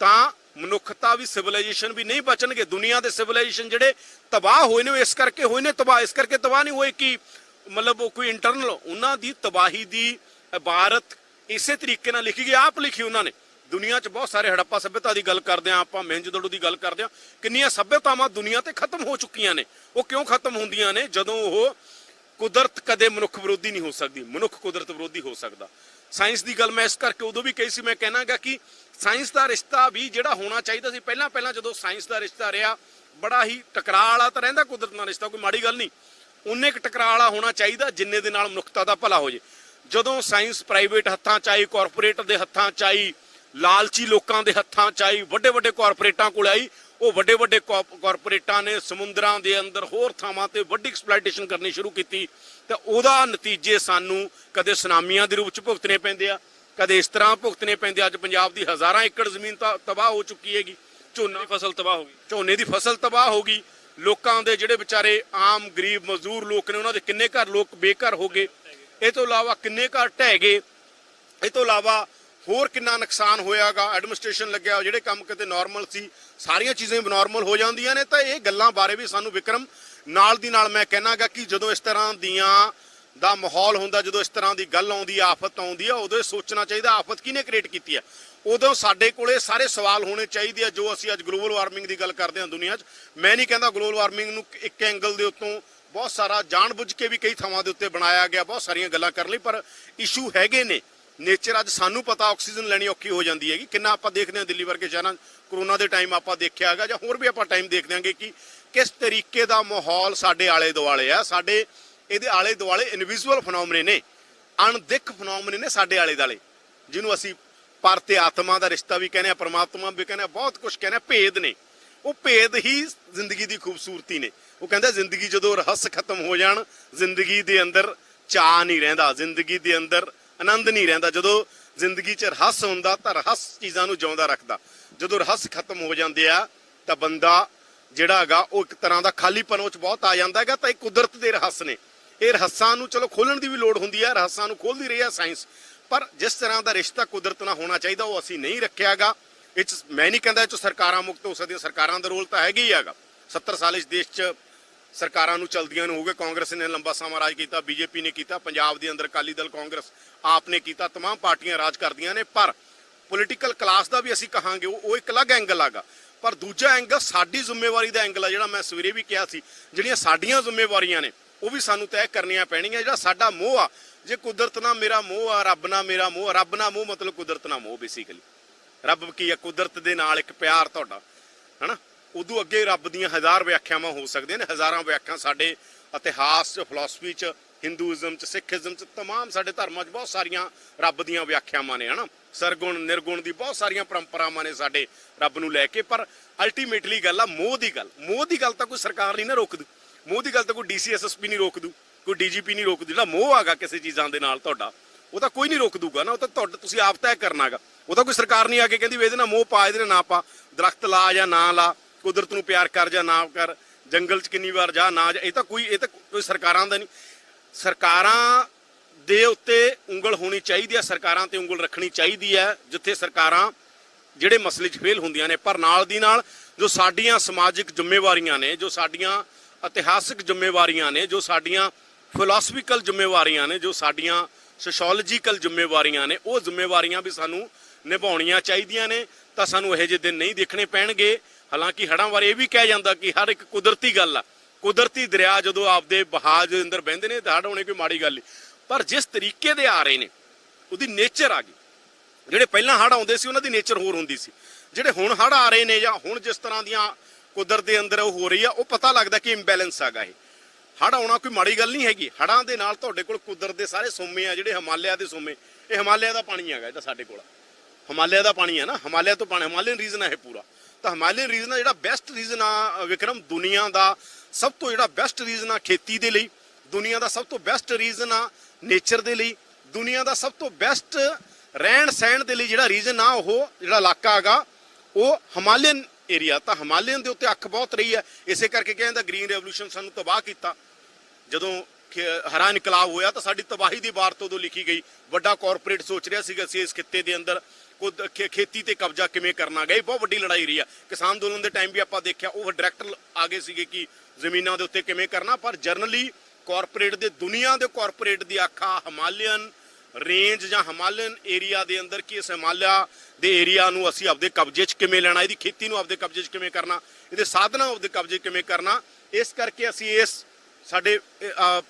ਤਾਂ ਮਨੁੱਖਤਾ ਵੀ ਸਿਵਲਾਈਜੇਸ਼ਨ ਵੀ ਨਹੀਂ ਬਚਣਗੇ। ਦੁਨੀਆ ਦੇ ਸਿਵਲਾਈਜੇਸ਼ਨ ਜਿਹੜੇ ਤਬਾਹ ਹੋਏ ਨੇ ਇਸ ਕਰਕੇ ਹੋਏ ਨੇ, ਤਬਾਹ, ਇਸ ਕਰਕੇ ਤਬਾਹ ਨਹੀਂ ਹੋਏ ਕਿ ਮਤਲਬ ਉਹ ਕੋਈ ਇੰਟਰਨਲ ਉਹਨਾਂ ਦੀ ਤਬਾਹੀ ਦੀ ਇਬਾਰਤ ਇਸੇ ਤਰੀਕੇ ਨਾਲ ਲਿਖੀ ਗਈ, ਆਪ ਲਿਖੀ ਉਹਨਾਂ ਨੇ। ਦੁਨੀਆ 'ਚ ਬਹੁਤ ਸਾਰੇ ਹੜੱਪਾ ਸਭਿਅਤਾ ਦੀ ਗੱਲ ਕਰਦੇ ਆ ਆਪਾਂ ਮਹਿੰਜੋਦੜੋ ਦੀ ਗੱਲ ਕਰਦੇ ਆ। ਕਿੰਨੀਆਂ ਸਭਿਅਤਾਵਾਂ ਦੁਨੀਆ ਤੇ ਖਤਮ ਹੋ ਚੁੱਕੀਆਂ ਨੇ। ਉਹ ਕਿਉਂ ਖਤਮ ਹੁੰਦੀਆਂ ਨੇ? ਜਦੋਂ ਉਹ ਕੁਦਰਤ ਕਦੇ ਮਨੁੱਖ ਵਿਰੋਧੀ ਨਹੀਂ ਹੋ ਸਕਦੀ। ਮਨੁੱਖ ਕੁਦਰਤ ਵਿਰੋਧੀ ਹੋ ਸਕਦਾ। ਸਾਇੰਸ ਦੀ ਗੱਲ ਮੈਂ ਇਸ ਕਰਕੇ ਉਦੋਂ ਵੀ ਕਹੀ ਸੀ, ਮੈਂ ਕਹਿਣਾਗਾ ਕਿ ਸਾਇੰਸ ਦਾ ਰਿਸ਼ਤਾ ਵੀ ਜਿਹੜਾ ਹੋਣਾ ਚਾਹੀਦਾ ਸੀ ਪਹਿਲਾਂ ਪਹਿਲਾਂ ਜਦੋਂ ਸਾਇੰਸ ਦਾ ਰਿਸ਼ਤਾ ਰਿਹਾ, ਬੜਾ ਹੀ ਟਕਰਾਅ ਵਾਲਾ ਤਾਂ ਰਹਿੰਦਾ ਕੁਦਰਤ ਨਾਲ ਰਿਸ਼ਤਾ, ਕੋਈ ਮਾੜੀ ਗੱਲ ਨਹੀਂ। ਉਨੇ ਕੁ ਟਕਰਾਅ ਵਾਲਾ ਹੋਣਾ ਚਾਹੀਦਾ, ਜਿੰਨੇ ਦੇ ਨਾਲ ਮਨੁੱਖਤਾ ਦਾ ਭਲਾ ਹੋ ਜੇ। ਜਦੋਂ ਸਾਇੰਸ ਪ੍ਰਾਈਵੇਟ ਹੱਥਾਂ ਚ ਆਈ ਕਾਰਪੋਰੇਟ ਦੇ ਹੱਥਾਂ ਚ ਆਈ ਲਾਲਚੀ ਲੋਕਾਂ ਦੇ ਹੱਥਾਂ ਚ ਆਈ ਵੱਡੇ ਵੱਡੇ ਕਾਰਪੋਰੇਟਾਂ ਕੋਲ ਆਈ ਉਹ ਵੱਡੇ ਵੱਡੇ ਕਾਰਪੋਰੇਟਾਂ ਨੇ ਸਮੁੰਦਰਾਂ ਦੇ ਅੰਦਰ ਹੋਰ ਥਾਵਾਂ ਤੇ ਵੱਡੀ ਐਕਸਪਲੋਇਟੇਸ਼ਨ ਕਰਨੀ ਸ਼ੁਰੂ ਕੀਤੀ। ਤੇ ਉਹਦਾ ਨਤੀਜੇ ਸਾਨੂੰ ਕਦੇ ਸੁਨਾਮੀਆਂ ਦੇ ਰੂਪ ਚ ਭੁਗਤਣੇ ਪੈਂਦੇ ਆ ਕਦੇ ਇਸ ਤਰ੍ਹਾਂ ਭੁਗਤਣੇ ਪੈਂਦੇ। ਅੱਜ ਪੰਜਾਬ ਦੀ ਹਜ਼ਾਰਾਂ ਏਕੜ ਜ਼ਮੀਨ ਤਾਂ ਤਬਾਹ ਹੋ ਚੁੱਕੀ ਹੈਗੀ ਝੋਨਾ ਦੀ ਫਸਲ ਤਬਾਹ ਹੋ ਗਈ। ਝੋਨੇ ਦੀ ਫਸਲ ਤਬਾਹ ਹੋ ਗਈ। ਲੋਕਾਂ ਦੇ ਜਿਹੜੇ ਵਿਚਾਰੇ ਆਮ ਗਰੀਬ ਮਜ਼ਦੂਰ ਲੋਕ ਨੇ ਉਹਨਾਂ ਦੇ ਕਿੰਨੇ ਘਰ ਲੋਕ ਬੇਘਰ ਹੋ ਗਏ। ਇਹ ਤੋਂ ਇਲਾਵਾ ਕਿੰਨੇ ਘਰ ਢਹਿ ਗਏ? ਇਹ ਤੋਂ ਇਲਾਵਾ ਹੋਰ ਕਿੰਨਾ ਨੁਕਸਾਨ ਹੋਇਆਗਾ? ਐਡਮਿਨਿਸਟ੍ਰੇਸ਼ਨ ਲੱਗਿਆ, ਜਿਹੜੇ ਕੰਮ ਕਿਤੇ ਨਾਰਮਲ ਸੀ, ਸਾਰੀਆਂ ਚੀਜ਼ਾਂ ਨਾਰਮਲ ਹੋ ਜਾਂਦੀਆਂ ਨੇ। ਤਾਂ ਇਹ ਗੱਲਾਂ ਬਾਰੇ ਵੀ ਸਾਨੂੰ ਵਿਕਰਮ, ਨਾਲ ਦੀ ਨਾਲ ਮੈਂ ਕਹਿਣਾਗਾ ਕਿ ਜਦੋਂ ਇਸ ਤਰ੍ਹਾਂ ਦੀਆਂ ਦਾ ਮਾਹੌਲ ਹੁੰਦਾ, ਜਦੋਂ ਇਸ ਤਰ੍ਹਾਂ ਦੀ ਗੱਲ ਆਉਂਦੀ ਆ, ਆਫਤ ਆਉਂਦੀ ਆ, ਉਦੋਂ ਇਹ ਸੋਚਣਾ ਚਾਹੀਦਾ, ਆਫਤ ਕਿਹਨੇ ਕ੍ਰੀਏਟ ਕੀਤੀ ਆ? ਉਦੋਂ ਸਾਡੇ ਕੋਲੇ ਸਾਰੇ ਸਵਾਲ ਹੋਣੇ ਚਾਹੀਦੇ ਆ, ਜੋ ਅਸੀਂ ਅੱਜ ਗਲੋਬਲ ਵਾਰਮਿੰਗ ਦੀ ਗੱਲ ਕਰਦੇ ਹਾਂ ਦੁਨੀਆ 'ਚ। ਮੈਂ ਨਹੀਂ ਕਹਿੰਦਾ ਗਲੋਬਲ ਵਾਰਮਿੰਗ ਨੂੰ ਇੱਕ ਐਂਗਲ ਦੇ ਉੱਤੋਂ ਬਹੁਤ ਸਾਰਾ ਜਾਣਬੁੱਝ ਕੇ ਵੀ ਕਈ ਥਾਵਾਂ ਦੇ ਉੱਤੇ ਬਣਾਇਆ ਗਿਆ, ਬਹੁਤ ਸਾਰੀਆਂ ਗੱਲਾਂ ਕਰਨ ਲਈ, ਪਰ ਇਸ਼ੂ ਹੈਗੇ ਨੇ। ਨੇਚਰ ਅੱਜ ਸਾਨੂੰ ਪਤਾ ਆਕਸੀਜਨ ਲੈਣੀ ਔਖੀ ਹੋ ਜਾਂਦੀ ਹੈਗੀ। ਕਿੰਨਾ ਆਪਾਂ ਦੇਖਦੇ ਹਾਂ ਦਿੱਲੀ ਵਰਗੇ ਸ਼ਹਿਰਾਂ ਕਰੋਨਾ ਦੇ ਟਾਈਮ ਆਪਾਂ ਦੇਖਿਆ ਹੈਗਾ, ਜਾਂ ਹੋਰ ਵੀ ਆਪਾਂ ਟਾਈਮ ਦੇਖਦੇ ਹਾਂਗੇ ਕਿ ਕਿਸ ਤਰੀਕੇ ਦਾ ਮਾਹੌਲ ਸਾਡੇ ਆਲੇ ਦੁਆਲੇ ਆ। ਸਾਡੇ, ਇਹਦੇ ਆਲੇ ਦੁਆਲੇ ਇਨਵਿਜ਼ੂਅਲ ਫਨੋਮਨੇ ਨੇ, ਅਣਦਿੱਖ ਫਨੋਮਨੇ ਨੇ ਸਾਡੇ ਆਲੇ ਦੁਆਲੇ ਜਿਹਨੂੰ ਅਸੀਂ ਪਰ ਤੇ ਆਤਮਾ ਦਾ ਰਿਸ਼ਤਾ ਵੀ ਕਹਿੰਦੇ ਆ ਪਰਮਾਤਮਾ ਵੀ ਕਹਿੰਦੇ ਆ ਬਹੁਤ ਕੁਝ ਕਹਿੰਦੇ ਆ ਭੇਦ ਨੇ। ਉਹ ਭੇਦ ਹੀ ਜ਼ਿੰਦਗੀ ਦੀ ਖੂਬਸੂਰਤੀ ਨੇ। ਉਹ ਕਹਿੰਦਾ ਜ਼ਿੰਦਗੀ ਜਦੋਂ ਰਹੱਸ ਖਤਮ ਹੋ ਜਾਣ, ਜ਼ਿੰਦਗੀ ਦੇ ਅੰਦਰ ਚਾਹ ਨਹੀਂ ਰਹਿੰਦਾ, ਜ਼ਿੰਦਗੀ ਦੇ ਅੰਦਰ ਆਨੰਦ ਨਹੀਂ ਰਹਿੰਦਾ। ਜਦੋਂ ਜ਼ਿੰਦਗੀ 'ਚ ਰਹੱਸ ਹੁੰਦਾ ਤਾਂ ਰਹੱਸ ਚੀਜ਼ਾਂ ਨੂੰ ਜਿਉਂਦਾ ਰੱਖਦਾ। ਜਦੋਂ ਰਹੱਸ ਖਤਮ ਹੋ ਜਾਂਦੇ ਆ ਤਾਂ ਬੰਦਾ ਜਿਹੜਾ ਹੈਗਾ ਉਹ ਇੱਕ ਤਰ੍ਹਾਂ ਦਾ ਖਾਲੀਪਨ ਉਹ 'ਚ ਬਹੁਤ ਆ ਜਾਂਦਾ ਹੈਗਾ, ਤਾਂ ਇਹ ਕੁਦਰਤ ਦੇ ਰਹੱਸ ਨੇ। ਇਹ ਰਹੱਸਾਂ ਨੂੰ ਚਲੋ ਖੋਲਣ ਦੀ ਵੀ ਲੋੜ ਹੁੰਦੀ ਹੈ ਰਹੱਸਾਂ ਨੂੰ ਖੋਲਦੀ ਰਹੀ ਹੈ ਸਾਇੰਸ। ਪਰ ਜਿਸ ਤਰ੍ਹਾਂ ਦਾ ਰਿਸ਼ਤਾ ਕੁਦਰਤ ਨਾਲ ਹੋਣਾ ਚਾਹੀਦਾ, ਉਹ ਅਸੀਂ ਨਹੀਂ ਰੱਖਿਆਗਾ ਇਹ 'ਚ ਮੈਂ ਨਹੀਂ ਕਹਿੰਦਾ ਇਹ 'ਚ ਸਰਕਾਰਾਂ ਮੁਕਤ ਹੋ ਸਕਦੀਆਂ ਸਰਕਾਰਾਂ ਦਾ ਰੋਲ ਤਾਂ ਹੈਗਾ ਹੀ ਹੈਗਾ 70 ਸਾਲ ਇਸ ਦੇਸ਼ 'ਚ ਸਰਕਾਰਾਂ ਨੂੰ ਚਲਦੀਆਂ ਨੂੰ ਹੋ ਗਏ ਕਾਂਗਰਸ ਨੇ ਲੰਬਾ ਸਮਾਂ ਰਾਜ ਕੀਤਾ ਬੀਜੇਪੀ ਨੇ ਕੀਤਾ ਪੰਜਾਬ ਦੇ ਅੰਦਰ ਅਕਾਲੀ ਦਲ ਕਾਂਗਰਸ ਆਪ ਨੇ ਕੀਤਾ तमाम ਪਾਰਟੀਆਂ ਰਾਜ ਕਰਦੀਆਂ ਨੇ ਪਰ ਪੋਲੀਟੀਕਲ ਕਲਾਸ ਦਾ ਵੀ ਅਸੀਂ ਕਹਾਂਗੇ ਉਹ ਉਹ ਇੱਕ ਅਲੱਗ ਐਂਗਲ ਆਗਾ ਪਰ ਦੂਜਾ ਐਂਗਲ ਸਾਡੀ ਜ਼ਿੰਮੇਵਾਰੀ ਦਾ ਐਂਗਲ ਆ ਜਿਹੜਾ ਮੈਂ ਸਵੇਰੇ ਵੀ ਕਿਹਾ ਸੀ ਜਿਹੜੀਆਂ ਸਾਡੀਆਂ ਜ਼ਿੰਮੇਵਾਰੀਆਂ ਨੇ ਉਹ ਵੀ ਸਾਨੂੰ ਤੈਅ ਕਰਨੀਆਂ ਪੈਣਗੀਆਂ ਜਿਹੜਾ ਸਾਡਾ ਮੋਹ ਆ ਜੇ ਕੁਦਰਤ ਨਾਲ ਮੇਰਾ ਮੋਹ ਆ ਰੱਬ ਨਾਲ ਮੇਰਾ ਮੋਹ ਆ, ਰੱਬ ਨਾਲ ਮੋਹ ਮਤਲਬ ਕੁਦਰਤ ਨਾਲ ਮੋਹ ਬੇਸਿਕਲੀ ਰੱਬ ਕੀ ਆ ਕੁਦਰਤ ਦੇ ਨਾਲ ਇੱਕ ਪਿਆਰ ਤੁਹਾਡਾ ਹਨਾ ਉਦੋਂ ਅੱਗੇ ਰੱਬ ਦੀਆਂ ਹਜ਼ਾਰ ਵਿਆਖਿਆਵਾਂ ਹੋ ਸਕਦੀਆਂ ਨੇ ਹਜ਼ਾਰਾਂ ਵਿਆਖਿਆ ਸਾਡੇ ਇਤਿਹਾਸ 'ਚ ਫਿਲਾਸਫੀ 'ਚ ਹਿੰਦੂਇਜ਼ਮ 'ਚ ਸਿੱਖੀਜ਼ਮ 'ਚ तमाम ਸਾਡੇ ਧਰਮਾਂ 'ਚ ਬਹੁਤ ਸਾਰੀਆਂ ਰੱਬ ਦੀਆਂ ਵਿਆਖਿਆਵਾਂ ਨੇ ਹਨਾ ਸਰਗੁਣ ਨਿਰਗੁਣ ਦੀ ਬਹੁਤ ਸਾਰੀਆਂ ਪਰੰਪਰਾਵਾਂ ਨੇ ਸਾਡੇ ਰੱਬ ਨੂੰ ਲੈ ਕੇ ਪਰ ਅਲਟੀਮੇਟਲੀ ਗੱਲ ਆ ਮੋਹ ਦੀ ਗੱਲ ਮੋਹ ਦੀ ਗੱਲ ਤਾਂ ਕੋਈ ਸਰਕਾਰ ਨਹੀਂ ਨਾ ਰੋਕਦੀ ਮੋਹ ਦੀ ਗੱਲ ਤਾਂ ਕੋਈ ਡੀਸੀਐਸਐਸਪੀ ਨਹੀਂ ਰੋਕ ਦੂ ਕੋਈ ਡੀਜੀਪੀ ਨਹੀਂ ਰੋਕ ਦੂ ਜਿਹੜਾ ਮੋਹ ਆਗਾ ਕਿਸੇ ਚੀਜ਼ਾਂ ਦੇ ਨਾਲ ਤੁਹਾਡਾ ਉਹ ਤਾਂ ਕੋਈ ਨਹੀਂ ਰੋਕ ਦੂਗਾ ਨਾ ਉਹ ਤਾਂ ਤੁਹਾਡਾ ਤੁਸੀਂ ਆਪ ਤੈਅ ਕਰਨਾਗਾ ਉਹ ਤਾਂ ਕੋਈ ਸਰਕਾਰ ਨਹੀਂ ਆ ਕੇ ਕਹਿੰਦੀ ਵੀ ਇਹਦੇ ਨਾਲ ਮੋਹ ਪਾ, ਇਹਦੇ ਨਾਲ ਨਾ ਪਾ। ਦਰਖਤ ਲਾ ਜਾਂ ਨਾ ਲਾ, ਕੁਦਰਤ ਨੂੰ ਪਿਆਰ ਕਰ ਜਾਂ ਨਾ ਕਰ, ਜੰਗਲ 'ਚ ਕਿੰਨੀ ਵਾਰ ਜਾ, ਨਾ ਜਾ, ਇਹ ਤਾਂ ਕੋਈ, ਇਹ ਤਾਂ ਕੋਈ ਸਰਕਾਰਾਂ ਦਾ ਨਹੀਂ। ਸਰਕਾਰਾਂ ਦੇ ਉੱਤੇ ਉਂਗਲ ਹੋਣੀ ਚਾਹੀਦੀ ਹੈ ਸਰਕਾਰਾਂ ਤੇ ਉਂਗਲ ਰੱਖਣੀ ਚਾਹੀਦੀ ਹੈ ਜਿੱਥੇ ਸਰਕਾਰਾਂ ਜਿਹੜੇ ਮਸਲੇ 'ਚ ਫੇਲ ਹੁੰਦੀਆਂ ਨੇ। ਪਰ ਨਾਲ ਦੀ ਨਾਲ ਜੋ ਸਾਡੀਆਂ ਸਮਾਜਿਕ ਜ਼ਿੰਮੇਵਾਰੀਆਂ ਨੇ, ਜੋ ਸਾਡੀਆਂ ਇਤਿਹਾਸਕ ਜ਼ਿੰਮੇਵਾਰੀਆਂ ਨੇ, ਜੋ ਸਾਡੀਆਂ ਫਿਲਾਸਫੀਕਲ ਜ਼ਿੰਮੇਵਾਰੀਆਂ ਨੇ, ਜੋ ਸਾਡੀਆਂ ਸੋਸ਼ੀਓਲੋਜੀਕਲ ਜ਼ਿੰਮੇਵਾਰੀਆਂ ਨੇ, ਉਹ ਜ਼ਿੰਮੇਵਾਰੀਆਂ ਵੀ ਸਾਨੂੰ ਨਿਭਾਉਣੀਆਂ ਚਾਹੀਦੀਆਂ ਨੇ, ਤਾਂ ਸਾਨੂੰ ਇਹੋ ਜਿਹੇ ਦਿਨ ਨਹੀਂ ਦੇਖਣੇ ਪੈਣਗੇ। ਹਾਲਾਂਕਿ ਹੜ੍ਹਾਂ ਬਾਰੇ ਇਹ ਵੀ ਕਿਹਾ ਜਾਂਦਾ ਕਿ ਹਰ ਇੱਕ ਕੁਦਰਤੀ ਗੱਲ ਆ। ਕੁਦਰਤੀ ਦਰਿਆ ਜਦੋਂ ਆਪਦੇ ਬਹਾਜ ਦੇ ਅੰਦਰ ਬਹਿੰਦੇ ਨੇ, ਤਾਂ ਹੜ੍ਹ ਹੋਣੇ ਕੋਈ ਮਾੜੀ ਗੱਲ ਨਹੀਂ ਪਰ ਜਿਸ ਤਰੀਕੇ ਦੇ ਆ ਰਹੇ ਨੇ, ਉਹਦੀ ਨੇਚਰ ਆ ਗਈ। ਜਿਹੜੇ ਪਹਿਲਾਂ ਹੜ੍ਹ ਆਉਂਦੇ ਸੀ, ਉਹਨਾਂ ਦੀ ਨੇਚਰ ਹੋਰ ਹੁੰਦੀ ਸੀ। ਜਿਹੜੇ ਹੁਣ ਹੜ੍ਹ ਆ ਰਹੇ ਨੇ ਜਾਂ ਹੁਣ ਜਿਸ ਤਰ੍ਹਾਂ ਦੀਆਂ ਕੁਦਰਤ ਦੇ ਅੰਦਰ ਉਹ ਹੋ ਰਹੀ ਆ, ਉਹ ਪਤਾ ਲੱਗਦਾ ਕਿ ਇੰਬੈਲੈਂਸ ਆਗਾ ਇਹ। ਹੜ੍ਹ ਆਉਣਾ ਕੋਈ ਮਾੜੀ ਗੱਲ ਨਹੀਂ ਹੈਗੀ। ਹੜ੍ਹਾਂ ਦੇ ਨਾਲ ਤੁਹਾਡੇ ਕੋਲ ਕੁਦਰਤ ਦੇ ਸਾਰੇ ਸੋਮੇ ਆ, ਜਿਹੜੇ ਹਿਮਾਲਿਆ ਦੇ ਸੋਮੇ। ਇਹ ਹਿਮਾਲਿਆ ਦਾ ਪਾਣੀ ਹੈਗਾ, ਇਹ ਤਾਂ ਸਾਡੇ ਕੋਲ ਹਿਮਾਲਿਆ ਦਾ ਪਾਣੀ ਹੈ ਨਾ, ਹਿਮਾਲਿਆ ਤੋਂ ਪਾਣੀ, ਹਿਮਾਲਿਅਨ ਰੀਜਨ ਹੈ ਇਹ ਪੂਰਾ। ਤਾਂ ਹਿਮਾਲਿਅਨ ਰੀਜਨ ਦਾ ਜਿਹੜਾ ਬੈਸਟ ਰੀਜਨ ਆ ਵਿਕਰਮ, ਦੁਨੀਆ ਦਾ ਸਭ ਤੋਂ ਜਿਹੜਾ ਬੈਸਟ ਰੀਜਨ ਆ ਖੇਤੀ ਦੇ ਲਈ, ਦੁਨੀਆ ਦਾ ਸਭ ਤੋਂ ਬੈਸਟ ਰੀਜਨ ਆ ਨੇਚਰ ਦੇ ਲਈ, ਦੁਨੀਆ ਦਾ ਸਭ ਤੋਂ ਬੈਸਟ ਰਹਿਣ ਸਹਿਣ ਦੇ ਲਈ ਜਿਹੜਾ ਰੀਜਨ ਆ ਉਹ ਜਿਹੜਾ ਇਲਾਕਾ ਹੈਗਾ, ਉਹ ਹਿਮਾਲਿਅਨ ਏਰੀਆ ਤਾਂ ਹਿਮਾਲਿਅਨ ਦੇ ਉੱਤੇ ਅੱਖ ਬਹੁਤ ਰਹੀ ਹੈ, ਇਸੇ ਕਰਕੇ ਕਹਿੰਦਾ ਗ੍ਰੀਨ ਰੈਵੋਲੂਸ਼ਨ ਸਾਨੂੰ ਤਬਾਹ ਕੀਤਾ। ਜਦੋਂ ਖੇ- ਹਰਾ ਇਨਕਲਾਬ ਹੋਇਆ ਤਾਂ ਸਾਡੀ ਤਬਾਹੀ ਦੀ ਵਾਰ ਤੋਂ ਉਦੋਂ ਲਿਖੀ ਗਈ। ਵੱਡਾ ਕਾਰਪੋਰੇਟ ਸੋਚ ਰਿਹਾ ਸੀਗਾ ਅਸੀਂ ਇਸ ਖਿੱਤੇ ਦੇ ਅੰਦਰ। ਖੇਤੀ ਤੇ ਕਬਜ਼ਾ ਕਿਵੇਂ ਕਰਨਾ ਗਈ ਬਹੁਤ ਵੱਡੀ ਲੜਾਈ ਰਹੀ ਆ। ਕਿਸਾਨ ਅੰਦੋਲਨ ਦੇ ਟਾਈਮ ਵੀ ਆਪਾਂ ਦੇਖਿਆ, ਉਹ ਡਾਇਰੈਕਟਰ ਆ ਗਏ ਸੀਗੇ ਕਿ ਜ਼ਮੀਨਾਂ ਦੇ ਉੱਤੇ ਕਿਵੇਂ ਕਰਨਾ। ਪਰ ਜਰਨਲੀ ਕਾਰਪੋਰੇਟ ਦੇ ਦੁਨੀਆ ਦੇ ਕਾਰਪੋਰੇਟ ਦੀ ਆਖਾ ਹਿਮਾਲਿਅਨ ਰੇਂਜ ਜਾਂ ਹਿਮਾਲਿਅਨ ਏਰੀਆ ਦੇ ਅੰਦਰ ਕੀ ਇਸ ਹਿਮਾਲਿਆ ਦੇ ਏਰੀਆ ਨੂੰ ਅਸੀਂ ਆਪਦੇ ਕਬਜ਼ੇ 'ਚ ਕਿਵੇਂ ਲੈਣਾ, ਇਹਦੀ ਖੇਤੀ ਨੂੰ ਆਪਦੇ ਕਬਜ਼ੇ 'ਚ ਕਿਵੇਂ ਕਰਨਾ, ਇਹਦੇ ਸਾਧਨਾਂ ਆਪਦੇ ਕਬਜ਼ੇ ਕਿਵੇਂ ਕਰਨਾ, ਇਸ ਕਰਕੇ ਅਸੀਂ ਇਸ ਸਾਡੇ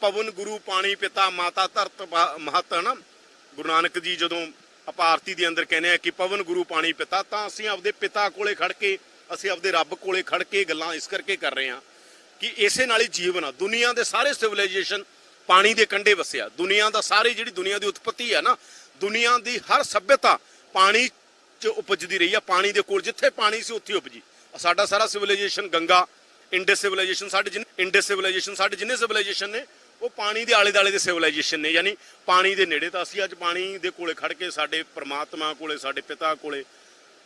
ਪਵਨ ਗੁਰੂ, ਪਾਣੀ ਪਿਤਾ, ਮਾਤਾ ਧਰਤ ਪ- ਮਹਤ ਹੈ ਨਾ ਗੁਰੂ ਨਾਨਕ ਜੀ ਜਦੋਂ ਆਪਾਂ ਆਰਤੀ ਦੇ ਅੰਦਰ ਕਹਿੰਦੇ ਆ ਕਿ ਪਵਨ ਗੁਰੂ ਪਾਣੀ ਪਿਤਾ, ਤਾਂ ਅਸੀਂ ਆਪਦੇ ਪਿਤਾ ਕੋਲੇ ਖੜ ਕੇ, ਅਸੀਂ ਆਪਦੇ ਰੱਬ ਕੋਲੇ ਖੜ ਕੇ ਗੱਲਾਂ ਇਸ ਕਰਕੇ ਕਰ ਰਹੇ ਹਾਂ ਕਿ ਇਸੇ ਨਾਲ ਹੀ ਜੀਵਨ ਆ। ਦੁਨੀਆ ਦੇ ਸਾਰੇ ਸਿਵਲਾਈਜੇਸ਼ਨ ਪਾਣੀ ਦੇ ਕੰਢੇ ਵਸਿਆ ਦੁਨੀਆ ਦਾ ਸਾਰੇ ਜਿਹੜੀ ਦੁਨੀਆ ਦੀ ਉਤਪਤੀ ਹੈ ਨਾ, ਦੁਨੀਆ ਦੀ ਹਰ ਸਭਿਅਤਾ ਪਾਣੀ 'ਚ ਉਪਜਦੀ ਰਹੀ ਆ। ਪਾਣੀ ਦੇ ਕੋਲ ਜਿੱਥੇ ਪਾਣੀ ਸੀ ਉੱਥੇ ਉਪਜੀ। ਸਾਡਾ ਸਾਰਾ ਸਿਵਲਾਈਜੇਸ਼ਨ ਗੰਗਾ ਇੰਡਸ ਸਿਵਲਾਈਜੇਸ਼ਨ ਸਾਡੇ ਜਿੰਨੇ ਇੰਡਸ ਸਿਵਲਾਈਜੇਸ਼ਨ ਸਾਡੇ ਜਿੰਨੇ ਸਿਵਲਾਈਜੇਸ਼ਨ ਨੇ ਉਹ ਪਾਣੀ ਦੇ ਆਲੇ ਦਾਲੇ ਦੇ ਸਿਵਲਾਈਜੇਸ਼ਨ ਨੇ, ਯਾਨੀ ਪਾਣੀ ਦੇ ਨੇੜੇ ਤਾਂ ਅਸੀਂ ਅੱਜ ਪਾਣੀ ਦੇ ਕੋਲੇ ਖੜ ਕੇ ਸਾਡੇ ਪ੍ਰਮਾਤਮਾ ਕੋਲੇ, ਸਾਡੇ ਪਿਤਾ ਕੋਲੇ,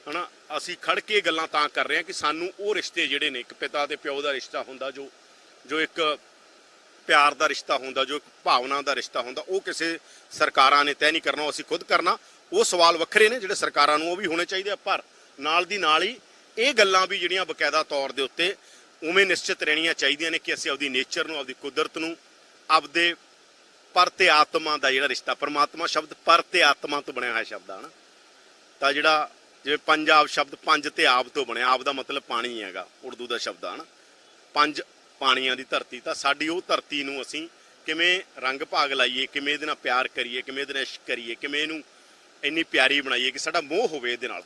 ਹਨਾ, ਅਸੀਂ ਖੜ ਕੇ ਗੱਲਾਂ ਤਾਂ ਕਰ ਰਹੇ ਹਾਂ ਕਿ ਸਾਨੂੰ ਉਹ ਰਿਸ਼ਤੇ ਜਿਹੜੇ ਨੇ, ਇੱਕ ਪਿਤਾ ਤੇ ਪਿਓ ਦਾ ਰਿਸ਼ਤਾ ਹੁੰਦਾ ਜੋ ਜੋ ਇੱਕ ਪਿਆਰ ਦਾ ਰਿਸ਼ਤਾ ਹੁੰਦਾ, ਜੋ ਇੱਕ ਭਾਵਨਾ ਦਾ ਰਿਸ਼ਤਾ ਹੁੰਦਾ, ਉਹ ਕਿਸੇ ਸਰਕਾਰਾਂ ਨੇ ਤੈਅ ਨਹੀਂ ਕਰਨਾ, ਉਹ ਅਸੀਂ ਖੁਦ ਕਰਨਾ। ਉਹ ਸਵਾਲ ਵੱਖਰੇ ਨੇ ਜਿਹੜੇ ਸਰਕਾਰਾਂ ਨੂੰ ਉਹ ਵੀ ਹੋਣੇ ਚਾਹੀਦੇ ਆ, ਪਰ ਨਾਲ ਦੀ ਨਾਲ ਹੀ ਇਹ ਗੱਲਾਂ ਵੀ ਜਿਹੜੀਆਂ ਬਕਾਇਦਾ ਤੌਰ ਦੇ ਉੱਤੇ ਉਵੇਂ ਨਿਸ਼ਚਿਤ ਰਹਿਣੀਆਂ ਚਾਹੀਦੀਆਂ ਨੇ ਕਿ ਅਸੀਂ ਆਪਦੀ ਨੇਚਰ ਨੂੰ, ਆਪਦੀ ਕੁਦਰਤ ਨੂੰ ਆਪਦੇ ਪਰ ਤੇ ਆਤਮਾ ਦਾ ਜਿਹੜਾ ਰਿਸ਼ਤਾ, ਪਰਮਾਤਮਾ ਸ਼ਬਦ ਪਰ ਤੇ ਆਤਮਾ ਤੋਂ ਬਣਿਆ ਹੋਇਆ ਸ਼ਬਦ ਆ ਨਾ। ਤਾਂ ਜਿਹੜਾ ਜਿਵੇਂ ਪੰਜਾਬ ਸ਼ਬਦ ਪੰਜ ਤੇ ਆਪ ਤੋਂ ਬਣਿਆ, ਆਪ ਦਾ ਮਤਲਬ ਪਾਣੀ ਹੈਗਾ, ਉਰਦੂ ਦਾ ਸ਼ਬਦ ਆ ਨਾ। ਪੰਜ ਪਾਣੀਆਂ ਦੀ ਧਰਤੀ, ਤਾਂ ਸਾਡੀ ਉਹ ਧਰਤੀ ਨੂੰ ਅਸੀਂ ਕਿਵੇਂ ਰੰਗ ਭਾਗ ਲਾਈਏ, ਕਿਵੇਂ ਇਹਦੇ ਨਾਲ ਪਿਆਰ ਕਰੀਏ, ਕਿਵੇਂ ਇਹਦੇ ਨਾਲ ਇਸ਼ਕ ਕਰੀਏ, ਕਿਵੇਂ ਇਹਨੂੰ ਇੰਨੀ ਪਿਆਰੀ ਬਣਾਈਏ ਕਿ ਸਾਡਾ ਮੋਹ ਹੋਵੇ ਇਹਦੇ ਨਾਲ।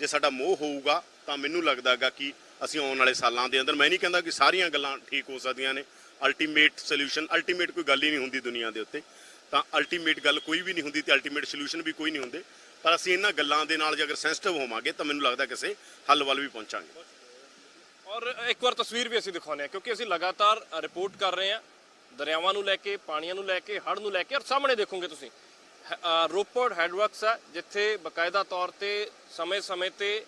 ਜੇ ਸਾਡਾ ਮੋਹ ਹੋਊਗਾ, ਤਾਂ ਮੈਨੂੰ ਲੱਗਦਾਗਾ ਕਿ ਅਸੀਂ ਆਉਣ ਵਾਲੇ ਸਾਲਾਂ ਦੇ ਅੰਦਰ, ਮੈਂ ਨਹੀਂ ਕਹਿੰਦਾ ਕਿ ਸਾਰੀਆਂ ਗੱਲਾਂ ਠੀਕ ਹੋ ਸਕਦੀਆਂ ਨੇ ਅਲਟੀਮੇਟ ਸੋਲੂਸ਼ਨ ਅਲਟੀਮੇਟ ਕੋਈ ਗੱਲ ਹੀ ਨਹੀਂ ਹੁੰਦੀ ਦੁਨੀਆ ਦੇ ਉੱਤੇ। ਤਾਂ ਅਲਟੀਮੇਟ ਗੱਲ ਕੋਈ ਵੀ ਨਹੀਂ ਹੁੰਦੀ ਤੇ ਅਲਟੀਮੇਟ ਸੋਲੂਸ਼ਨ ਵੀ ਕੋਈ ਨਹੀਂ ਹੁੰਦੇ। ਪਰ ਅਸੀਂ ਇਹਨਾਂ ਗੱਲਾਂ ਦੇ ਨਾਲ ਜੇ ਅਗਰ ਸੈਂਸਿਟਿਵ ਹੋਵਾਂਗੇ ਤਾਂ ਮੈਨੂੰ ਲੱਗਦਾ ਕਿਸੇ ਹੱਲ ਵੱਲ ਵੀ ਪਹੁੰਚਾਂਗੇ। ਔਰ ਇੱਕ ਵਾਰ ਤਸਵੀਰ ਵੀ ਅਸੀਂ ਦਿਖਾਉਂਦੇ ਹਾਂ ਕਿਉਂਕਿ ਅਸੀਂ ਲਗਾਤਾਰ ਰਿਪੋਰਟ ਕਰ ਰਹੇ ਹਾਂ। ਦਰਿਆਵਾਂ ਨੂੰ ਲੈ ਕੇ ਪਾਣੀਆਂ ਨੂੰ ਲੈ ਕੇ ਹੜ੍ਹ ਨੂੰ ਲੈ ਕੇ ਔਰ ਸਾਹਮਣੇ ਦੇਖੋਗੇ ਤੁਸੀਂ। ਹ- ਅ, ਰੋਪੜ ਹੈਡਵਰਕਸ ਹੈ ਜਿੱਥੇ ਬਕਾਇਦਾ ਤੌਰ ਤੇ ਸਮੇਂ-ਸਮੇਂ ਤੇ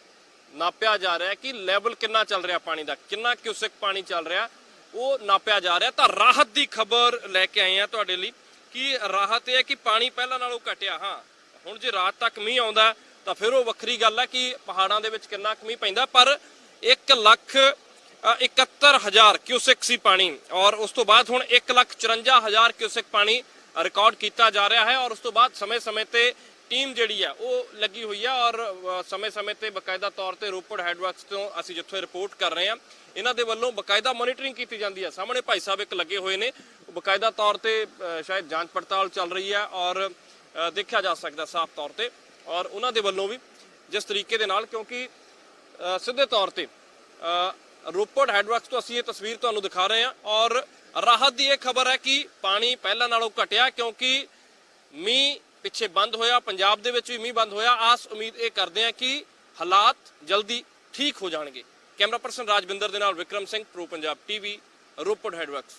ਨਾਪਿਆ ਜਾ ਰਿਹਾ ਹੈ ਕਿ ਲੈਵਲ ਕਿੰਨਾ ਚੱਲ ਰਿਹਾ ਪਾਣੀ ਦਾ ਕਿੰਨਾ ਕਿਊਸੈਕ ਪਾਣੀ ਚੱਲ ਰਿਹਾ। ਉਹ ਨਾਪਿਆ ਜਾ ਰਿਹਾ। ਤਾਂ ਰਾਹਤ ਦੀ ਖਬਰ ਲੈ ਕੇ ਆਏ ਆ ਤੁਹਾਡੇ ਲਈ ਕਿ ਰਾਹਤ ਇਹ ਹੈ ਕਿ ਪਾਣੀ ਪਹਿਲਾਂ ਨਾਲੋਂ ਘਟਿਆ। ਹਾਂ ਹੁਣ ਜੇ ਰਾਤ ਤੱਕ ਮੀਂਹ ਆਉਂਦਾ ਤਾਂ ਫਿਰ ਉਹ ਵੱਖਰੀ ਗੱਲ ਹੈ ਕਿ ਪਹਾੜਾਂ ਦੇ ਵਿੱਚ ਕਿੰਨਾ ਕੁ ਮੀਂਹ ਪੈਂਦਾ ਪਰ 1 ਲੱਖ ਅ, 71000 ਕਿਊਸਿਕ ਸੀ ਪਾਣੀ ਔਰ ਉਸ ਤੋਂ ਬਾਅਦ ਹੁਣ 1 ਲੱਖ 54000 ਕਿਊਸੈਕ ਪਾਣੀ ਰਿਕਾਰਡ ਕੀਤਾ ਜਾ ਰਿਹਾ ਹੈ ਔਰ ਉਸ ਤੋਂ ਬਾਅਦ ਸਮੇਂ-ਸਮੇਂ ਤੇ ਟੀਮ ਜਿਹੜੀ ਆ ਉਹ ਲੱਗੀ ਹੋਈ ਆ ਔਰ ਸਮੇਂ-ਸਮੇਂ ਤੇ ਬਕਾਇਦਾ ਤੌਰ ਤੇ ਰੋਪੜ ਹੈਡਵਰਕਸ ਤੋਂ ਅਸੀਂ ਜਿੱਥੋਂ ਰਿਪੋਰਟ ਕਰ ਰਹੇ ਹਾਂ ਇਹਨਾਂ ਦੇ ਵੱਲੋਂ ਬਕਾਇਦਾ ਮੋਨੀਟਰਿੰਗ ਕੀਤੀ ਜਾਂਦੀ ਹੈ। ਸਾਹਮਣੇ ਭਾਈ ਸਾਹਿਬ ਇੱਕ ਲੱਗੇ ਹੋਏ ਨੇ। ਉਹ ਬਕਾਇਦਾ ਤੌਰ ਤੇ ਸ਼ਾਇਦ ਜਾਂਚ ਪੜਤਾਲ ਚੱਲ ਰਹੀ ਹੈ ਔਰ ਦੇਖਿਆ ਜਾ ਸਕਦਾ ਸਾਫ਼ ਤੌਰ ਤੇ ਔਰ ਉਹਨਾਂ ਦੇ ਵੱਲੋਂ ਵੀ ਜਿਸ ਤਰੀਕੇ ਦੇ ਨਾਲ ਕਿਉਂਕਿ ਸਿੱਧੇ ਤੌਰ ਤੇ ਅ, ਰੋਪੜ ਹੈਡਵਰਕਸ ਤੋਂ ਅਸੀਂ ਇਹ ਤਸਵੀਰ ਤੁਹਾਨੂੰ ਦਿਖਾ ਰਹੇ ਹਾਂ ਔਰ ਰਾਹਤ ਦੀ ਇਹ ਖਬਰ ਹੈ ਕਿ ਪਾਣੀ ਪਹਿਲਾਂ ਨਾਲੋਂ ਘਟਿਆ ਕਿਉਂਕਿ ਮੀਂਹ ਪਿੱਛੇ ਬੰਦ ਹੋਇਆ ਪੰਜਾਬ ਦੇ ਵਿੱਚ ਵੀ ਮੀਂਹ ਬੰਦ ਹੋਇਆ। ਆਸ ਉਮੀਦ ਇਹ ਕਰਦੇ ਹਾਂ ਕਿ ਹਾਲਾਤ ਜਲਦੀ ਠੀਕ ਹੋ ਜਾਣਗੇ। ਕੈਮਰਾ ਪਰਸਨ ਰਾਜਵਿੰਦਰ ਦੇ ਨਾਲ Vikram Singh pro Punjab TV Ropar headworks